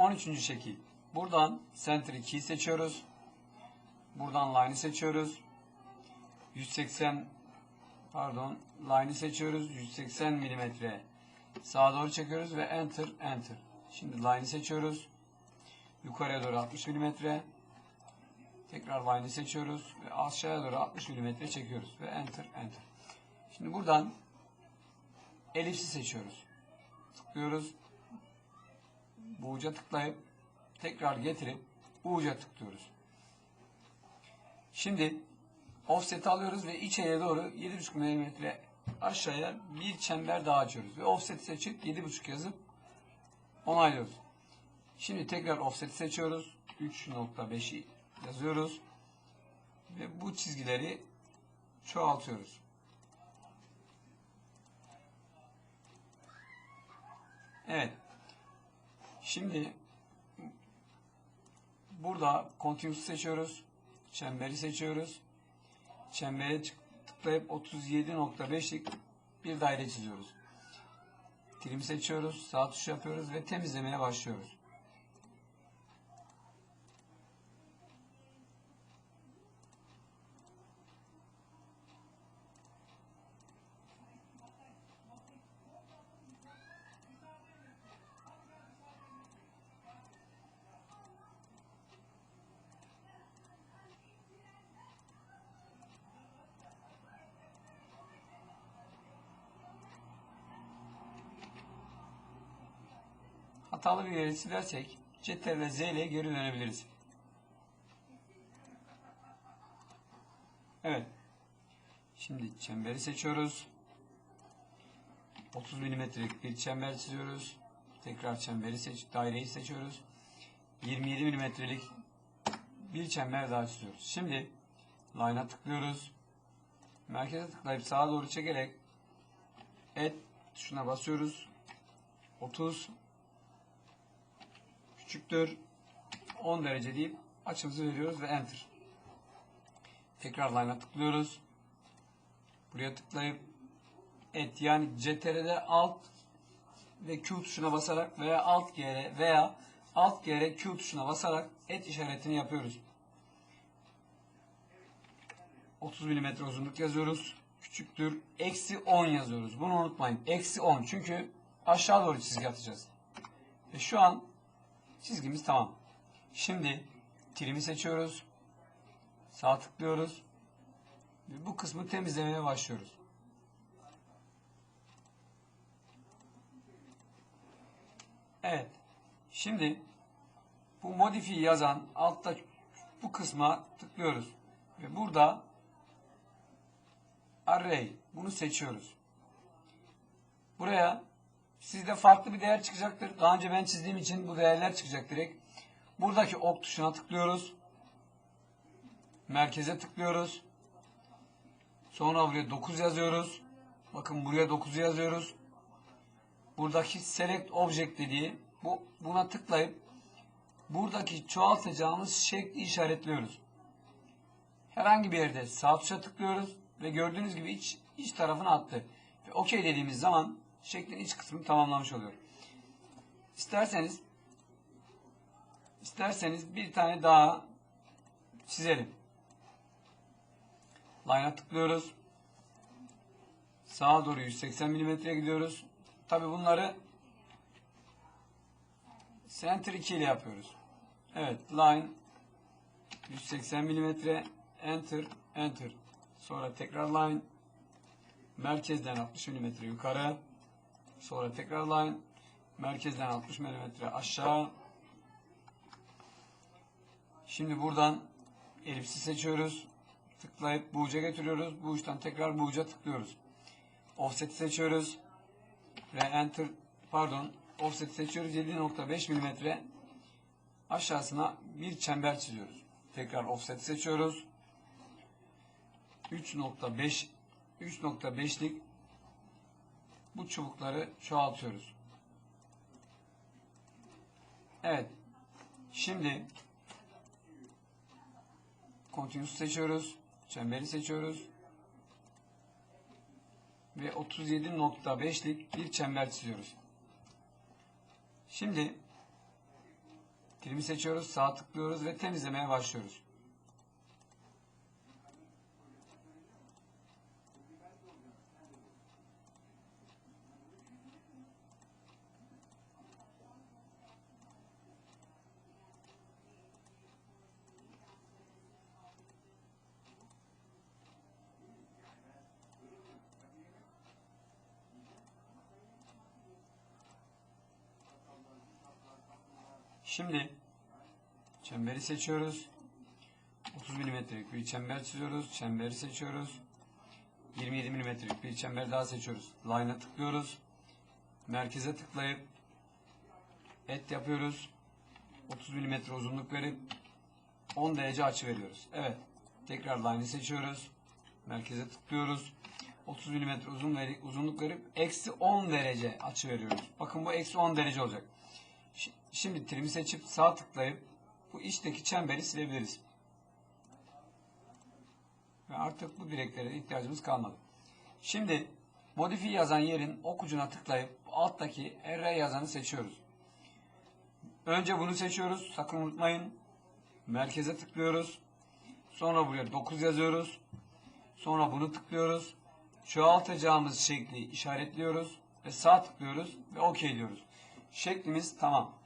13. şekil. Buradan Center 2'yi seçiyoruz. Buradan Line'ı seçiyoruz. 180 pardon Line'ı seçiyoruz. 180 milimetre sağa doğru çekiyoruz ve Enter Enter. Şimdi Line'ı seçiyoruz. Yukarıya doğru 60 milimetre. Tekrar Line'ı seçiyoruz ve aşağıya doğru 60 milimetre çekiyoruz ve Enter Enter. Şimdi buradan elipsi seçiyoruz. Tıklıyoruz. Bu uca tıklayıp tekrar getirip bu uca tıklıyoruz. Şimdi offset alıyoruz ve içeriye doğru 7,5 mm aşağıya bir çember daha açıyoruz. Ve offset seçip 7,5 yazıp onaylıyoruz. Şimdi tekrar offset seçiyoruz. 3.5'i yazıyoruz. Ve bu çizgileri çoğaltıyoruz. Evet. Şimdi burada continuous seçiyoruz. Çemberi seçiyoruz. Çembere tıklayıp 37.5'lik bir daire çiziyoruz. Trim seçiyoruz. Sağ tuş yapıyoruz ve temizlemeye başlıyoruz. Hatalı bir yeri silersek Ctrl Z ile geri dönebiliriz. Evet. Şimdi çemberi seçiyoruz. 30 milimetrelik bir çember çiziyoruz. Tekrar çemberi seç, daireyi seçiyoruz. 27 milimetrelik bir çember daha çiziyoruz. Şimdi line'a tıklıyoruz. Merkeze tıklayıp sağa doğru çekerek et tuşuna basıyoruz. 30 küçüktür 10 derece deyip açımızı veriyoruz ve enter. Tekrar line'a tıklıyoruz. Buraya tıklayıp et yani CTRL'de alt ve Q tuşuna basarak veya alt G'ye veya alt G'ye Q tuşuna basarak et işaretini yapıyoruz. 30 mm uzunluk yazıyoruz. Küçüktür. Eksi 10 yazıyoruz. Bunu unutmayın. Eksi 10. Çünkü aşağı doğru çizgi atacağız. Ve şu an Çizgimiz tamam. Şimdi trim'i seçiyoruz. Sağ tıklıyoruz. Ve bu kısmı temizlemeye başlıyoruz. Evet. Şimdi bu modify yazan altta bu kısma tıklıyoruz. Ve burada array bunu seçiyoruz. Buraya Sizde farklı bir değer çıkacaktır. Daha önce ben çizdiğim için bu değerler çıkacak direkt. Buradaki ok tuşuna tıklıyoruz. Merkeze tıklıyoruz. Sonra buraya 9 yazıyoruz. Bakın buraya 9 yazıyoruz. Buradaki select object dediği bu buna tıklayıp buradaki çoğaltacağımız şekli işaretliyoruz. Herhangi bir yerde sağ tuşa tıklıyoruz ve gördüğünüz gibi iç, iç tarafına attı. Ve OK dediğimiz zaman şeklin iç kısmını tamamlamış oluyor. İsterseniz isterseniz bir tane daha çizelim. Line'a tıklıyoruz. Sağa doğru 180 mm'ye gidiyoruz. Tabi bunları Center 2 ile yapıyoruz. Evet, line 180 mm enter enter. Sonra tekrar line merkezden 60 mm yukarı Sonra tekrar line. Merkezden 60 mm aşağı. Şimdi buradan elipsi seçiyoruz. Tıklayıp bu getiriyoruz. Bu uçtan tekrar bu tıklıyoruz. Offset seçiyoruz. Ve enter pardon offset seçiyoruz. 7.5 mm aşağısına bir çember çiziyoruz. Tekrar offset seçiyoruz. 3.5 3.5'lik bu çubukları çoğaltıyoruz. Evet. Şimdi Continuous seçiyoruz. Çemberi seçiyoruz. Ve 37.5'lik bir çember çiziyoruz. Şimdi Trimi seçiyoruz, sağ tıklıyoruz ve temizlemeye başlıyoruz. Şimdi çemberi seçiyoruz. 30 milimetrelik bir çember çiziyoruz. Çemberi seçiyoruz. 27 milimetrelik bir çember daha seçiyoruz. Line'a tıklıyoruz. Merkeze tıklayıp et yapıyoruz. 30 milimetre uzunluk verip 10 derece açı veriyoruz. Evet. Tekrar line'ı seçiyoruz. Merkeze tıklıyoruz. 30 milimetre uzun veri, uzunluk verip eksi 10 derece açı veriyoruz. Bakın bu eksi 10 derece olacak. Şi- Şimdi trimi seçip sağ tıklayıp bu içteki çemberi silebiliriz. Ve artık bu direklere ihtiyacımız kalmadı. Şimdi modifiye yazan yerin ok ucuna tıklayıp alttaki R yazanı seçiyoruz. Önce bunu seçiyoruz. Sakın unutmayın. Merkeze tıklıyoruz. Sonra buraya 9 yazıyoruz. Sonra bunu tıklıyoruz. Çoğaltacağımız şekli işaretliyoruz ve sağ tıklıyoruz ve OK diyoruz. Şeklimiz tamam.